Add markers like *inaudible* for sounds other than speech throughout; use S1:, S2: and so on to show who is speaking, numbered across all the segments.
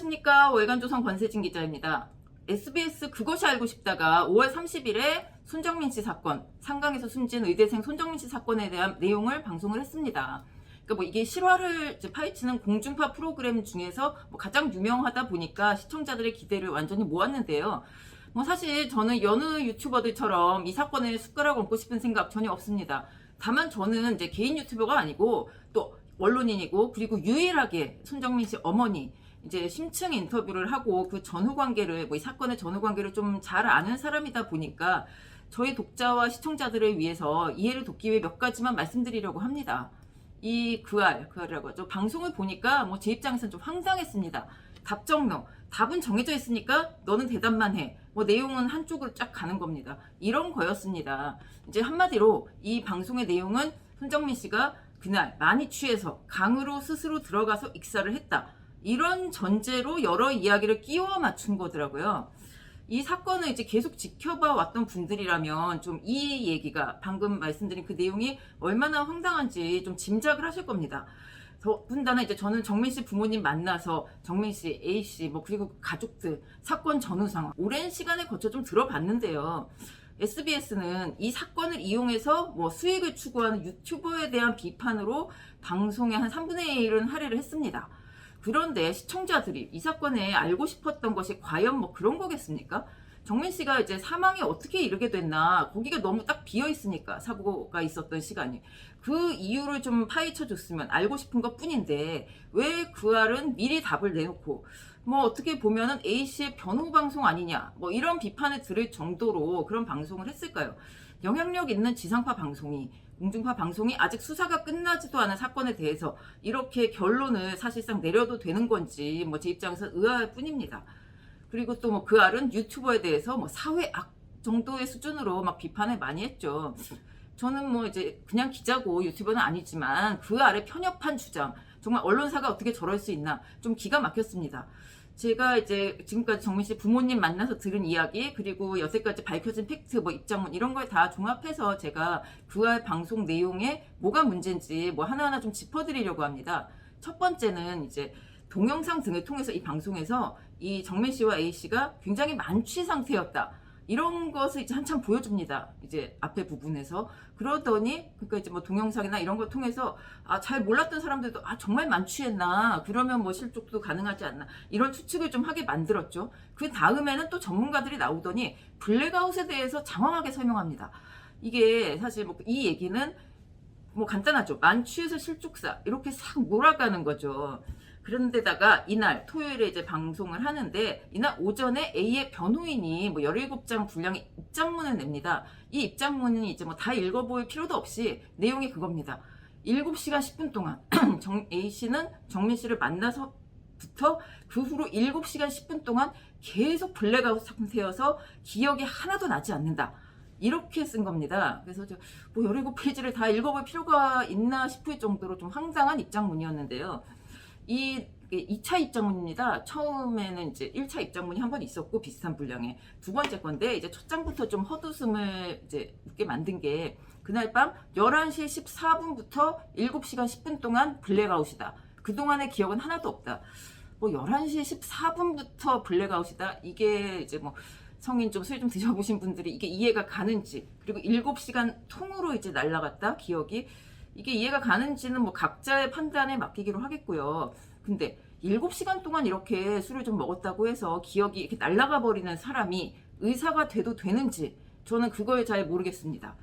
S1: 안녕하십니까 월간조선 권세진 기자입니다. SBS 그것이 알고 싶다가 5월 30일에 손정민 씨 사건, 상강에서 숨진 의대생 손정민 씨 사건에 대한 내용을 방송을 했습니다. 그러니까 뭐 이게 실화를 파헤치는 공중파 프로그램 중에서 뭐 가장 유명하다 보니까 시청자들의 기대를 완전히 모았는데요. 뭐 사실 저는 여느 유튜버들처럼 이 사건에 숟가락 얹고 싶은 생각 전혀 없습니다. 다만 저는 이제 개인 유튜버가 아니고 또 언론인이고 그리고 유일하게 손정민 씨 어머니 이제 심층 인터뷰를 하고 그 전후 관계를 뭐 이 사건의 전후 관계를 좀 잘 아는 사람이다 보니까 저희 독자와 시청자들을 위해서 이해를 돕기 위해 몇 가지만 말씀드리려고 합니다. 이 그알, 그알이라고 하죠. 방송을 보니까 뭐 제 입장에서는 좀 황당했습니다. 답정너. 답은 정해져 있으니까 너는 대답만 해. 뭐 내용은 한쪽으로 쫙 가는 겁니다. 이런 거였습니다. 이제 한마디로 이 방송의 내용은 손정민 씨가 그날 많이 취해서 강으로 스스로 들어가서 익사를 했다. 이런 전제로 여러 이야기를 끼워 맞춘 거더라고요. 이 사건을 이제 계속 지켜봐 왔던 분들이라면 좀 이 얘기가 방금 말씀드린 그 내용이 얼마나 황당한지 좀 짐작을 하실 겁니다. 더군다나 이제 저는 정민 씨 부모님 만나서 정민 씨, A 씨, 뭐 그리고 가족들 사건 전후 상황 오랜 시간에 거쳐 좀 들어봤는데요. SBS는 이 사건을 이용해서 뭐 수익을 추구하는 유튜버에 대한 비판으로 방송의 한 3분의 1은 할애를 했습니다. 그런데 시청자들이 이 사건에 알고 싶었던 것이 과연 뭐 그런 거겠습니까? 정민 씨가 이제 사망에 어떻게 이르게 됐나 거기가 너무 딱 비어 있으니까 사고가 있었던 시간이 그 이유를 좀 파헤쳐 줬으면 알고 싶은 것 뿐인데 왜 그 알은 미리 답을 내놓고 뭐 어떻게 보면은 A 씨의 변호 방송 아니냐 뭐 이런 비판을 들을 정도로 그런 방송을 했을까요? 영향력 있는 지상파 방송이 공중파 방송이 아직 수사가 끝나지도 않은 사건에 대해서 이렇게 결론을 사실상 내려도 되는 건지 뭐 제 입장에서 의아할 뿐입니다. 그리고 또 뭐 그 알은 유튜버에 대해서 뭐 사회 악 정도의 수준으로 막 비판을 많이 했죠. 저는 뭐 이제 그냥 기자고 유튜버는 아니지만 그 아래 편협한 주장, 정말 언론사가 어떻게 저럴 수 있나 좀 기가 막혔습니다. 제가 이제 지금까지 정민 씨 부모님 만나서 들은 이야기 그리고 여태까지 밝혀진 팩트 뭐 입장문 이런 걸 다 종합해서 제가 그알 방송 내용에 뭐가 문제인지 뭐 하나하나 좀 짚어드리려고 합니다. 첫 번째는 이제 동영상 등을 통해서 이 방송에서 이 정민 씨와 A 씨가 굉장히 만취 상태였다. 이런 것을 이제 한참 보여줍니다. 이제 앞에 부분에서. 그러더니, 그러니까 이제 뭐 동영상이나 이런 걸 통해서, 아, 잘 몰랐던 사람들도, 아, 정말 만취했나. 그러면 뭐 실족도 가능하지 않나. 이런 추측을 좀 하게 만들었죠. 그 다음에는 또 전문가들이 나오더니, 블랙아웃에 대해서 장황하게 설명합니다. 이게 사실 뭐 이 얘기는 뭐 간단하죠. 만취해서 실족사. 이렇게 싹 몰아가는 거죠. 그런데다가 이날 토요일에 이제 방송을 하는데 이날 오전에 A의 변호인이 뭐 17장 분량의 입장문을 냅니다. 이 입장문이 이제 뭐 다 읽어볼 필요도 없이 내용이 그겁니다. 7시간 10분 동안 *clears throat* 정, A 씨는 정민 씨를 만나서부터 그 후로 7시간 10분 동안 계속 블랙아웃 상태여서 기억이 하나도 나지 않는다. 이렇게 쓴 겁니다. 그래서 저, 뭐 17페이지를 다 읽어볼 필요가 있나 싶을 정도로 좀 황당한 입장문이었는데요. 이 2차 입장문입니다. 처음에는 이제 1차 입장문이 한 번 있었고 비슷한 분량의 두 번째 건데 이제 첫 장부터 좀 헛웃음을 이제 웃게 만든 게 그날 밤 11시 14분부터 7시간 10분 동안 블랙아웃이다. 그동안의 기억은 하나도 없다. 뭐 11시 14분부터 블랙아웃이다. 이게 이제 뭐 성인 좀 술 좀 드셔보신 분들이 이게 이해가 가는지 그리고 7시간 통으로 이제 날라갔다 기억이 이게 이해가 가는지는 뭐 각자의 판단에 맡기기로 하겠고요. 근데 7시간 동안 이렇게 술을 좀 먹었다고 해서 기억이 이렇게 날아가 버리는 사람이 의사가 돼도 되는지 저는 그걸 잘 모르겠습니다.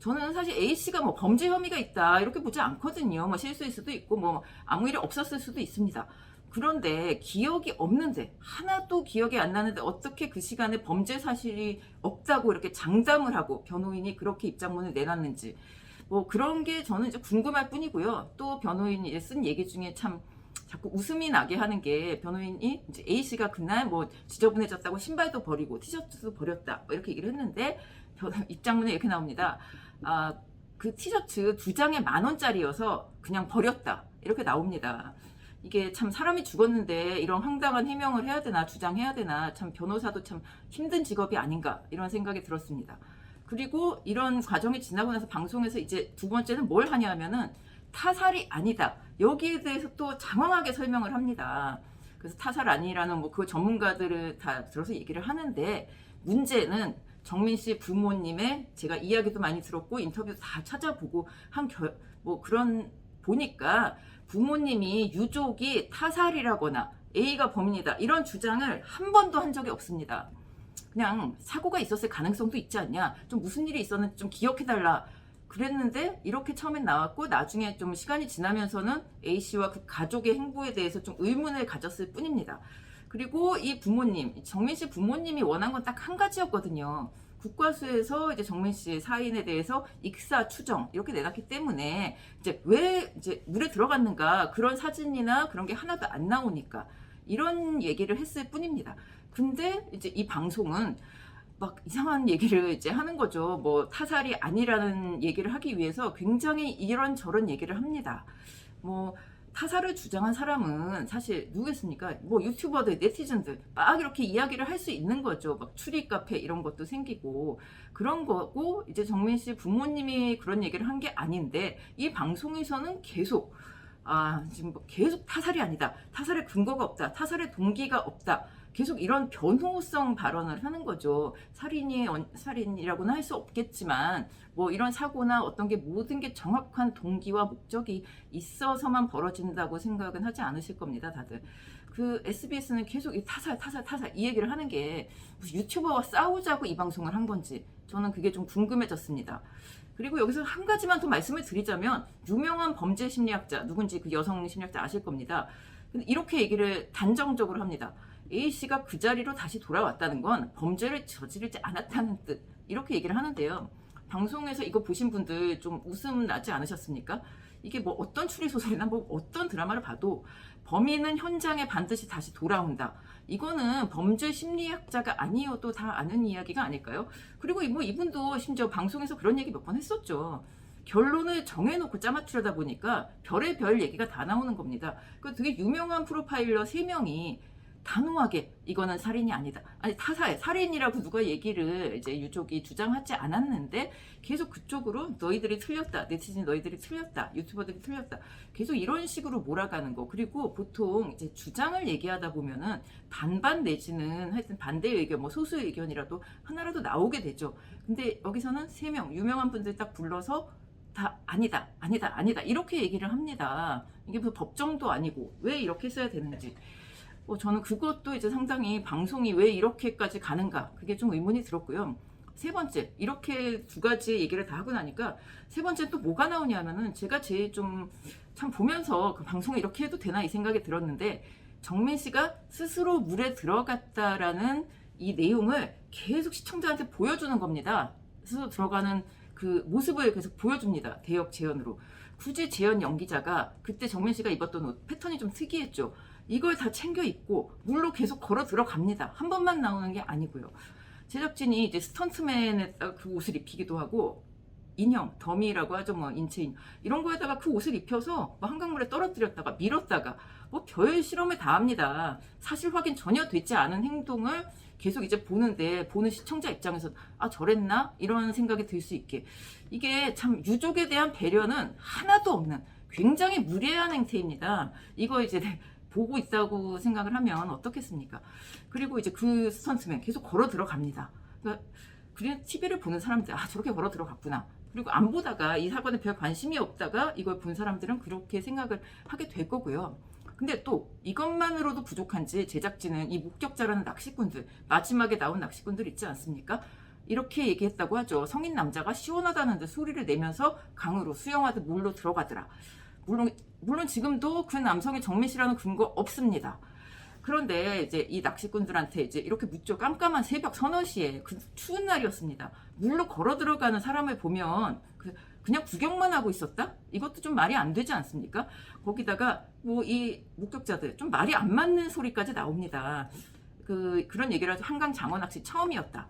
S1: 저는 사실 A씨가 뭐 범죄 혐의가 있다 이렇게 보지 않거든요. 뭐 실수일 수도 있고 뭐 아무 일이 없었을 수도 있습니다. 그런데 기억이 없는데 하나도 기억이 안 나는데 어떻게 그 시간에 범죄 사실이 없다고 이렇게 장담을 하고 변호인이 그렇게 입장문을 내놨는지 뭐 그런 게 저는 이제 궁금할 뿐이고요. 또 변호인이 쓴 얘기 중에 참 자꾸 웃음이 나게 하는 게 변호인이 이제 A 씨가 그날 뭐 지저분해졌다고 신발도 버리고 티셔츠도 버렸다 뭐 이렇게 얘기를 했는데 변- *laughs* 입장문에 이렇게 나옵니다. 아, 그 티셔츠 두 장에 만 원짜리여서 그냥 버렸다 이렇게 나옵니다. 이게 참 사람이 죽었는데 이런 황당한 해명을 해야 되나 주장해야 되나 참 변호사도 참 힘든 직업이 아닌가 이런 생각이 들었습니다. 그리고 이런 과정이 지나고 나서 방송에서 이제 두 번째는 뭘 하냐 하면은 타살이 아니다. 여기에 대해서 또 장황하게 설명을 합니다. 그래서 타살 아니라는 뭐 그 전문가들을 다 들어서 얘기를 하는데 문제는 정민 씨 부모님의 제가 이야기도 많이 들었고 인터뷰도 다 찾아보고 한 결 뭐 그런 보니까 부모님이 유족이 타살이라거나 A가 범인이다 이런 주장을 한 번도 한 적이 없습니다. 그냥 사고가 있었을 가능성도 있지 않냐. 좀 무슨 일이 있었는지 좀 기억해달라. 그랬는데 이렇게 처음엔 나왔고 나중에 좀 시간이 지나면서는 A 씨와 그 가족의 행보에 대해서 좀 의문을 가졌을 뿐입니다. 그리고 이 부모님, 정민 씨 부모님이 원한 건 딱 한 가지였거든요. 국과수에서 이제 정민 씨 사인에 대해서 익사 추정 이렇게 내놨기 때문에 이제 왜 이제 물에 들어갔는가 그런 사진이나 그런 게 하나도 안 나오니까 이런 얘기를 했을 뿐입니다. 근데 이제 이 방송은 막 이상한 얘기를 이제 하는 거죠. 뭐 타살이 아니라는 얘기를 하기 위해서 굉장히 이런 저런 얘기를 합니다. 뭐 타살을 주장한 사람은 사실 누구겠습니까? 뭐 유튜버들, 네티즌들 막 이렇게 이야기를 할 수 있는 거죠. 막 추리 카페 이런 것도 생기고 그런 거고 이제 정민 씨 부모님이 그런 얘기를 한 게 아닌데 이 방송에서는 계속 아 지금 뭐 계속 타살이 아니다. 타살의 근거가 없다. 타살의 동기가 없다. 계속 이런 변호성 발언을 하는 거죠. 살인이 언- 살인이라고는 할 수 없겠지만 뭐 이런 사고나 어떤 게 모든 게 정확한 동기와 목적이 있어서만 벌어진다고 생각은 하지 않으실 겁니다, 다들. 그 SBS는 계속 이 타살, 타살, 타살 이 얘기를 하는 게 무슨 유튜버와 싸우자고 이 방송을 한 건지 저는 그게 좀 궁금해졌습니다. 그리고 여기서 한 가지만 더 말씀을 드리자면 유명한 범죄 심리학자 누군지 그 여성 심리학자 아실 겁니다. 근데 이렇게 얘기를 단정적으로 합니다. A 씨가 그 자리로 다시 돌아왔다는 건 범죄를 저지르지 않았다는 뜻 이렇게 얘기를 하는데요. 방송에서 이거 보신 분들 좀 웃음 나지 않으셨습니까? 이게 뭐 어떤 추리 소설이나 뭐 어떤 드라마를 봐도 범인은 현장에 반드시 다시 돌아온다. 이거는 범죄 심리학자가 아니어도 다 아는 이야기가 아닐까요? 그리고 뭐 이분도 심지어 방송에서 그런 얘기 몇 번 했었죠. 결론을 정해놓고 짜맞추려다 보니까 별의 별 얘기가 다 나오는 겁니다. 그 되게 유명한 프로파일러 세명이 단호하게 이거는 살인이 아니다. 아니 타살, 살인이라고 누가 얘기를 이제 유족이 주장하지 않았는데 계속 그쪽으로 너희들이 틀렸다. 네티즌 너희들이 틀렸다. 유튜버들이 틀렸다. 계속 이런 식으로 몰아가는 거. 그리고 보통 이제 주장을 얘기하다 보면은 반반 내지는 하여튼 반대 의견, 뭐 소수 의견이라도 하나라도 나오게 되죠. 근데 여기서는 세 명 유명한 분들 딱 불러서 다 아니다, 아니다, 아니다 이렇게 얘기를 합니다. 이게 뭐 법정도 아니고 왜 이렇게 써야 되는지. 어, 저는 그것도 이제 상당히 방송이 왜 이렇게까지 가는가 그게 좀 의문이 들었고요. 세 번째 이렇게 두 가지 얘기를 다 하고 나니까 세 번째 또 뭐가 나오냐면은 제가 제일 좀 참 보면서 그 방송을 이렇게 해도 되나 이 생각이 들었는데 정민 씨가 스스로 물에 들어갔다라는 이 내용을 계속 시청자한테 보여주는 겁니다. 스스로 들어가는 그 모습을 계속 보여줍니다. 대역 재현으로. 굳이 재현 연기자가 그때 정민 씨가 입었던 옷 패턴이 좀 특이했죠. 이걸 다 챙겨 입고 물로 계속 걸어 들어갑니다. 한 번만 나오는 게 아니고요. 제작진이 이제 스턴트맨에다가 그 옷을 입히기도 하고 인형, 더미라고 하죠. 뭐 인체인 이런 거에다가 그 옷을 입혀서 뭐 한강물에 떨어뜨렸다가 밀었다가 뭐 별 실험을 다 합니다. 사실 확인 전혀 되지 않은 행동을 계속 이제 보는데 보는 시청자 입장에서 아 저랬나 이런 생각이 들 수 있게 이게 참 유족에 대한 배려는 하나도 없는 굉장히 무례한 행태입니다. 이거 이제 보고 있다고 생각을 하면 어떻겠습니까? 그리고 이제 그 스턴트맨 계속 걸어 들어갑니다. 그러니까 TV를 보는 사람들 아 저렇게 걸어 들어갔구나. 그리고 안 보다가 이 사건에 별 관심이 없다가 이걸 본 사람들은 그렇게 생각을 하게 될 거고요. 근데 또 이것만으로도 부족한지 제작진은 이 목격자라는 낚시꾼들 마지막에 나온 낚시꾼들 있지 않습니까? 이렇게 얘기했다고 하죠. 성인 남자가 시원하다는 듯 소리를 내면서 강으로 수영하듯 물로 들어가더라. 물론 물론 지금도 그 남성의 정민 씨라는 근거 없습니다. 그런데 이제 이 낚시꾼들한테 이제 이렇게 묻죠. 깜깜한 새벽 서너 시에 그 추운 날이었습니다. 물로 걸어 들어가는 사람을 보면 그 그냥 구경만 하고 있었다? 이것도 좀 말이 안 되지 않습니까? 거기다가 뭐 이 목격자들 좀 말이 안 맞는 소리까지 나옵니다. 그 그런 얘기를 하죠. 한강 장어 낚시 처음이었다.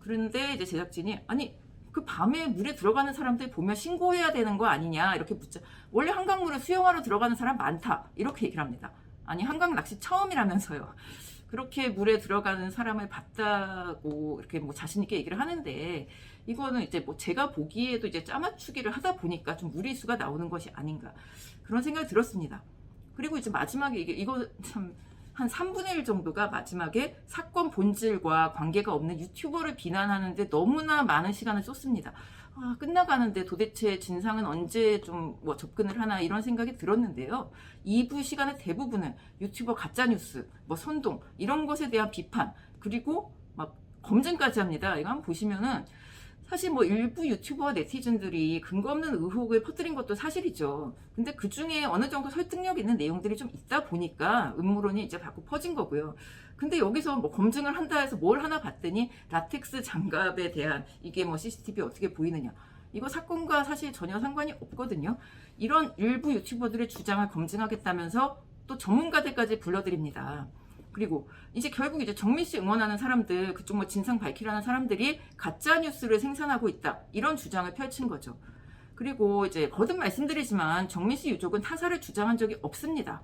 S1: 그런데 이제 제작진이 아니 그 밤에 물에 들어가는 사람들 보면 신고해야 되는 거 아니냐 이렇게 묻자. 원래 한강물에 수영하러 들어가는 사람 많다 이렇게 얘기를 합니다. 아니 한강 낚시 처음이라면서요. 그렇게 물에 들어가는 사람을 봤다고 이렇게 뭐 자신 있게 얘기를 하는데 이거는 이제 뭐 제가 보기에도 이제 짜맞추기를 하다 보니까 좀 무리수가 나오는 것이 아닌가 그런 생각이 들었습니다. 그리고 이제 마지막에 이게 이거 참 한 3분의 1 정도가 마지막에 사건 본질과 관계가 없는 유튜버를 비난하는데 너무나 많은 시간을 쏟습니다. 아, 끝나가는데 도대체 진상은 언제 좀 뭐 접근을 하나 이런 생각이 들었는데요. 2부 시간의 대부분은 유튜버 가짜뉴스, 뭐 선동 이런 것에 대한 비판 그리고 막 검증까지 합니다. 이거 한번 보시면은 사실 뭐 일부 유튜버 네티즌들이 근거 없는 의혹을 퍼뜨린 것도 사실이죠. 근데 그 중에 어느 정도 설득력 있는 내용들이 좀 있다 보니까 음모론이 이제 자꾸 퍼진 거고요. 근데 여기서 뭐 검증을 한다 해서 뭘 하나 봤더니 라텍스 장갑에 대한 이게 뭐 CCTV 어떻게 보이느냐. 이거 사건과 사실 전혀 상관이 없거든요. 이런 일부 유튜버들의 주장을 검증하겠다면서 또 전문가들까지 불러드립니다. 그리고 이제 결국 이제 정민 씨 응원하는 사람들, 그쪽 뭐 진상 밝히라는 사람들이 가짜 뉴스를 생산하고 있다. 이런 주장을 펼친 거죠. 그리고 이제 거듭 말씀드리지만 정민 씨 유족은 타살을 주장한 적이 없습니다.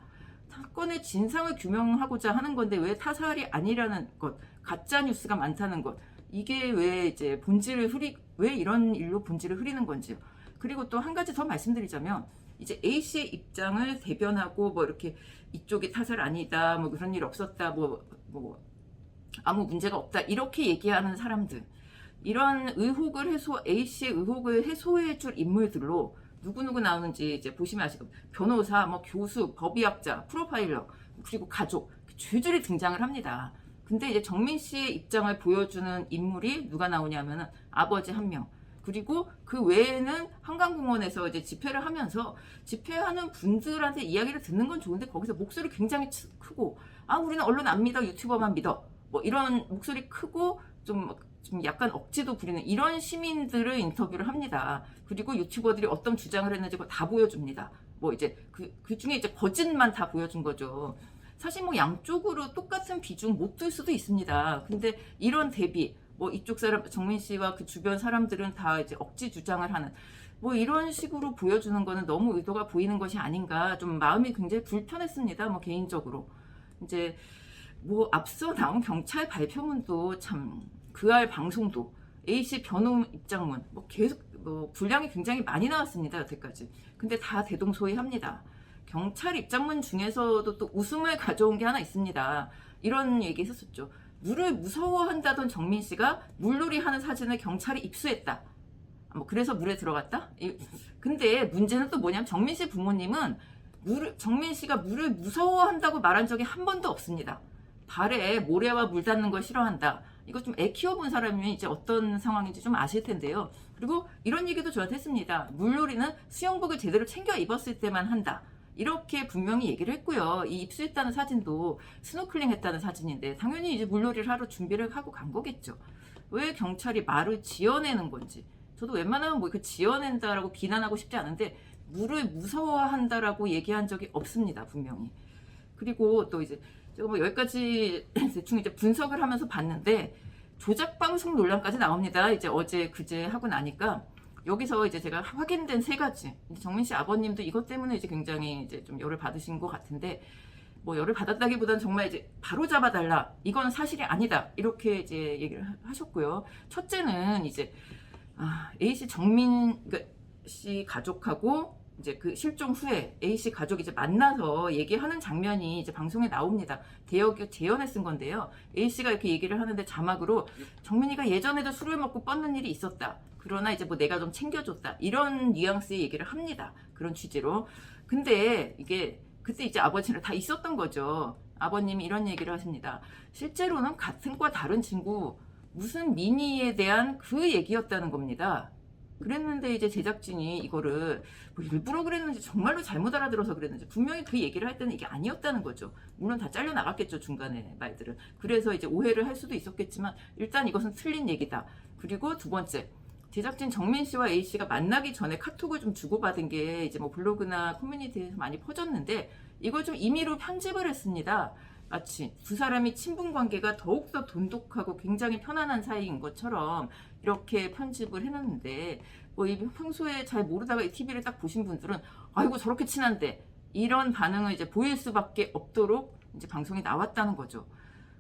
S1: 사건의 진상을 규명하고자 하는 건데 왜 타살이 아니라는 것, 가짜 뉴스가 많다는 것, 이게 왜 이제 본질을 흐리, 왜 이런 일로 본질을 흐리는 건지요. 그리고 또 한 가지 더 말씀드리자면 이제 A 씨의 입장을 대변하고 뭐 이렇게 이쪽이 타살 아니다, 뭐 그런 일 없었다, 뭐, 뭐 아무 문제가 없다 이렇게 얘기하는 사람들 이런 의혹을 해소 A 씨의 의혹을 해소해 줄 인물들로 누구누구 나오는지 이제 보시면 아시고 변호사, 뭐 교수, 법의학자, 프로파일러 그리고 가족 줄줄이 등장을 합니다. 근데 이제 정민 씨의 입장을 보여주는 인물이 누가 나오냐면은 아버지 한 명. 그리고 그 외에는 한강공원에서 이제 집회를 하면서 집회하는 분들한테 이야기를 듣는 건 좋은데 거기서 목소리 굉장히 치- 크고 아 우리는 언론 안 믿어 유튜버만 믿어 뭐 이런 목소리 크고 좀, 좀 약간 억지도 부리는 이런 시민들을 인터뷰를 합니다. 그리고 유튜버들이 어떤 주장을 했는지 다 보여줍니다. 뭐 이제 그, 그 중에 이제 거짓만 다 보여준 거죠. 사실 뭐 양쪽으로 똑같은 비중 못둘 수도 있습니다. 근데 이런 대비, 뭐 이쪽 사람, 정민 씨와 그 주변 사람들은 다 이제 억지 주장을 하는. 뭐 이런 식으로 보여주는 거는 너무 의도가 보이는 것이 아닌가. 좀 마음이 굉장히 불편했습니다. 뭐 개인적으로. 이제 뭐 앞서 나온 경찰 발표문도 참 그알 방송도 A씨 변호 입장문 뭐 계속 뭐 분량이 굉장히 많이 나왔습니다 여태까지. 근데 다 대동소이합니다. 경찰 입장문 중에서도 또 웃음을 가져온 게 하나 있습니다. 이런 얘기 했었죠 물을 무서워한다던 정민 씨가 물놀이 하는 사진을 경찰이 입수했다 뭐 그래서 물에 들어갔다 이- 근데 문제는 또 뭐냐면 정민 씨 부모님은 물을 정민 씨가 물을 무서워한다고 말한 적이 한 번도 없습니다. 발에 모래와 물 닿는 걸 싫어한다. 이거 좀 애 키워본 사람이면 이제 어떤 상황인지 좀 아실 텐데요. 그리고 이런 얘기도 저한테 했습니다. 물놀이는 수영복을 제대로 챙겨 입었을 때만 한다. 이렇게 분명히 얘기를 했고요. 이 입수했다는 사진도 스노클링 했다는 사진인데 당연히 이제 물놀이를 하러 준비를 하고 간 거겠죠. 왜 경찰이 말을 지어내는 건지. 저도 웬만하면 뭐 그 지어낸다라고 비난하고 싶지 않은데 물을 무서워한다라고 얘기한 적이 없습니다. 분명히. 그리고 또 이제 제가 뭐 여기까지 *clears throat* 대충 이제 분석을 하면서 봤는데 조작 방송 논란까지 나옵니다. 이제 어제 그제 하고 나니까 여기서 이제 제가 확인된 세 가지. 정민 씨 아버님도 이것 때문에 이제 굉장히 이제 좀 열을 받으신 것 같은데 뭐 열을 받았다기보다는 정말 이제 바로 잡아달라. 이건 사실이 아니다. 이렇게 이제 얘기를 하- 하셨고요. 첫째는 이제 아, A 씨 정민 그러니까 씨 가족하고 이제 그 실종 후에 A 씨 가족이 이제 만나서 얘기하는 장면이 이제 방송에 나옵니다. 대역이 재연에 쓴 건데요. A 씨가 이렇게 얘기를 하는데 자막으로 정민이가 예전에도 술을 먹고 뻗는 일이 있었다. 그러나 이제 뭐 내가 좀 챙겨줬다. 이런 뉘앙스의 얘기를 합니다. 그런 취지로. 근데 이게 그때 이제 아버지랑 다 있었던 거죠. 아버님이 이런 얘기를 하십니다. 실제로는 같은 과 다른 친구 무슨 미니에 대한 그 얘기였다는 겁니다. 그랬는데 이제 제작진이 이거를 뭐 일부러 그랬는지 정말로 잘못 알아들어서 그랬는지 분명히 그 얘기를 할 때는 이게 아니었다는 거죠. 물론 다 잘려 나갔겠죠 중간에 말들은. 그래서 이제 오해를 할 수도 있었겠지만 일단 이것은 틀린 얘기다. 그리고 두 번째 제작진 정민 씨와 A 씨가 만나기 전에 카톡을 좀 주고받은 게 이제 뭐 블로그나 커뮤니티에서 많이 퍼졌는데 이걸 좀 임의로 편집을 했습니다. 마치 두 사람이 친분 관계가 더욱더 돈독하고 굉장히 편안한 사이인 것처럼 이렇게 편집을 해놨는데 뭐이 평소에 잘 모르다가 이 TV를 딱 보신 분들은 아이고 저렇게 친한데 이런 반응을 이제 보일 수밖에 없도록 이제 방송에 나왔다는 거죠.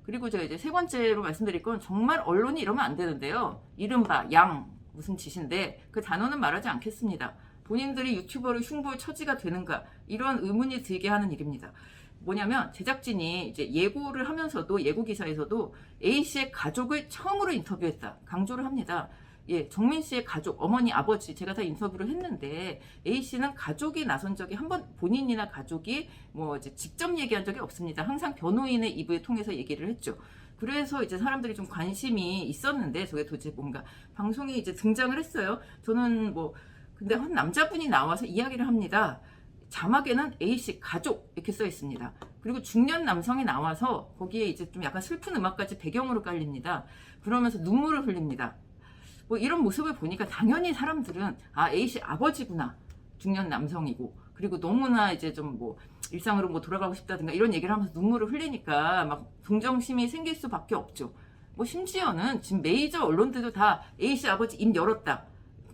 S1: 그리고 제가 이제 세 번째로 말씀드릴 건 정말 언론이 이러면 안 되는데요. 이른바 양 무슨 짓인데 그 단어는 말하지 않겠습니다. 본인들이 유튜버를 흉볼 처지가 되는가 이런 의문이 들게 하는 일입니다. 뭐냐면 제작진이 이제 예고를 하면서도 예고 기사에서도 A 씨의 가족을 처음으로 인터뷰했다 강조를 합니다. 예, 정민 씨의 가족, 어머니, 아버지 제가 다 인터뷰를 했는데 A 씨는 가족이 나선 적이 한 번 본인이나 가족이 뭐 이제 직접 얘기한 적이 없습니다. 항상 변호인의 입을 통해서 얘기를 했죠. 그래서 이제 사람들이 좀 관심이 있었는데 저게 도대체 뭔가 방송에 이제 등장을 했어요. 저는 뭐 근데 한 남자분이 나와서 이야기를 합니다. 자막에는 A 씨 가족 이렇게 써 있습니다. 그리고 중년 남성이 나와서 거기에 이제 좀 약간 슬픈 음악까지 배경으로 깔립니다. 그러면서 눈물을 흘립니다. 뭐 이런 모습을 보니까 당연히 사람들은 아 A 씨 아버지구나 중년 남성이고 그리고 너무나 이제 좀뭐 일상으로 뭐 돌아가고 싶다든가 이런 얘기를 하면서 눈물을 흘리니까 막 동정심이 생길 수밖에 없죠. 뭐 심지어는 지금 메이저 언론들도 다 A 씨 아버지 입 열었다.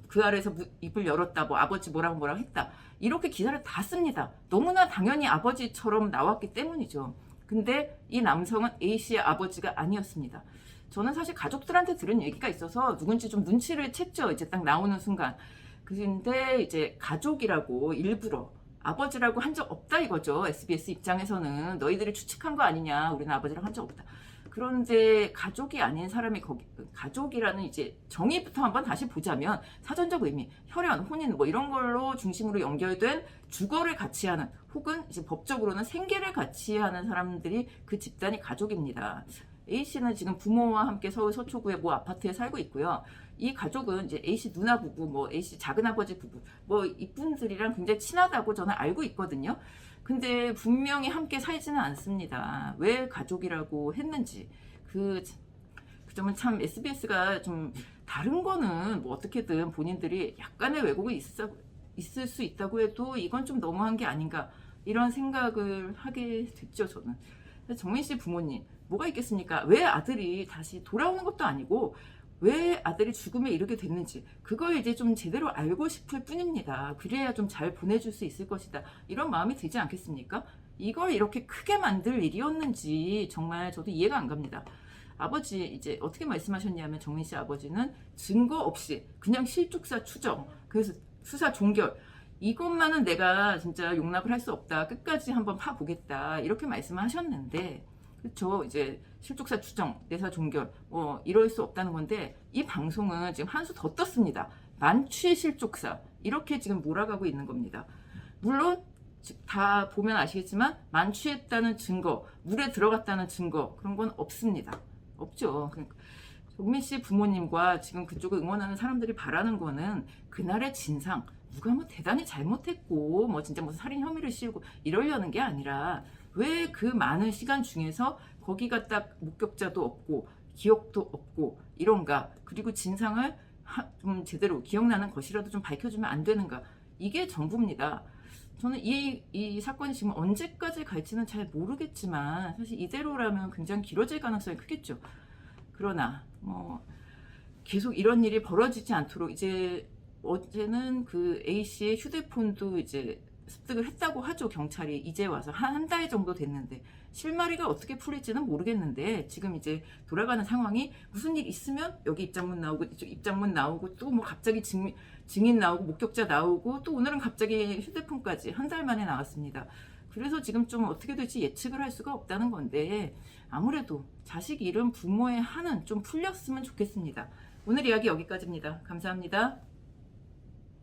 S1: 그 아래서 무- 입을 열었다. 뭐 아버지 뭐라고 뭐라고 했다. 이렇게 기사를 다 씁니다. 너무나 당연히 아버지처럼 나왔기 때문이죠. 근데 이 남성은 A 씨의 아버지가 아니었습니다. 저는 사실 가족들한테 들은 얘기가 있어서 누군지 좀 눈치를 챘죠. 이제 딱 나오는 순간. 근데 이제 가족이라고 일부러 아버지라고 한 적 없다 이거죠. SBS 입장에서는 너희들이 추측한 거 아니냐. 우리는 아버지랑 한 적 없다. 그런데 가족이 아닌 사람이 거기 가족이라는 이제 정의부터 한번 다시 보자면 사전적 의미, 혈연, 혼인 뭐 이런 걸로 중심으로 연결된 주거를 같이 하는 혹은 이제 법적으로는 생계를 같이 하는 사람들이 그 집단이 가족입니다. A 씨는 지금 부모와 함께 서울 서초구의 모 아파트에 살고 있고요. 이 가족은 이제 A 씨 누나 부부, 뭐 A 씨 작은 아버지 부부, 뭐 이분들이랑 굉장히 친하다고 저는 알고 있거든요. 근데 분명히 함께 살지는 않습니다. 왜 가족이라고 했는지 그, 그 점은 참 SBS가 좀 다른 거는 뭐 어떻게든 본인들이 약간의 왜곡이 있어, 있을 수 있다고 해도 이건 좀 너무한 게 아닌가 이런 생각을 하게 됐죠 저는. 정민 씨 부모님 뭐가 있겠습니까? 왜 아들이 다시 돌아오는 것도 아니고 왜 아들이 죽음에 이르게 됐는지 그걸 이제 좀 제대로 알고 싶을 뿐입니다. 그래야 좀 잘 보내줄 수 있을 것이다. 이런 마음이 들지 않겠습니까? 이걸 이렇게 크게 만들 일이었는지 정말 저도 이해가 안 갑니다. 아버지 이제 어떻게 말씀하셨냐면 정민 씨 아버지는 증거 없이 그냥 실족사 추정 그래서 수사 종결 이것만은 내가 진짜 용납을 할 수 없다 끝까지 한번 파보겠다 이렇게 말씀하셨는데 그렇죠 이제 실족사 추정 내사 종결 뭐 이럴 수 없다는 건데 이 방송은 지금 한 수 더 떴습니다. 만취 실족사. 이렇게 지금 몰아가고 있는 겁니다. 물론 지- 다 보면 아시겠지만 만취했다는 증거 물에 들어갔다는 증거 그런 건 없습니다. 없죠. 그러니까 정민 씨 부모님과 지금 그쪽을 응원하는 사람들이 바라는 거는 그날의 진상. 누가 뭐 대단히 잘못했고 뭐 진짜 무슨 살인 혐의를 씌우고 이러려는 게 아니라 왜 그 많은 시간 중에서 거기가 딱 목격자도 없고 기억도 없고 이런가 그리고 진상을 하- 좀 제대로 기억나는 것이라도 좀 밝혀주면 안 되는가 이게 전부입니다. 저는 이, 이 사건이 지금 언제까지 갈지는 잘 모르겠지만 사실 이대로라면 굉장히 길어질 가능성이 크겠죠. 그러나 뭐 계속 이런 일이 벌어지지 않도록 이제 어제는 그 A 씨의 휴대폰도 이제 습득을 했다고 하죠 경찰이 이제 와서 한한달 정도 됐는데 실마리가 어떻게 풀릴지는 모르겠는데 지금 이제 돌아가는 상황이 무슨 일 있으면 여기 입장문 나오고 이쪽 입장문 나오고 또 뭐 갑자기 증, 증인 나오고 목격자 나오고 또 오늘은 갑자기 휴대폰까지 한 달 만에 나왔습니다. 그래서 지금 좀 어떻게 될지 예측을 할 수가 없다는 건데 아무래도 자식 잃은 부모의 한은 좀 풀렸으면 좋겠습니다. 오늘 이야기 여기까지입니다. 감사합니다.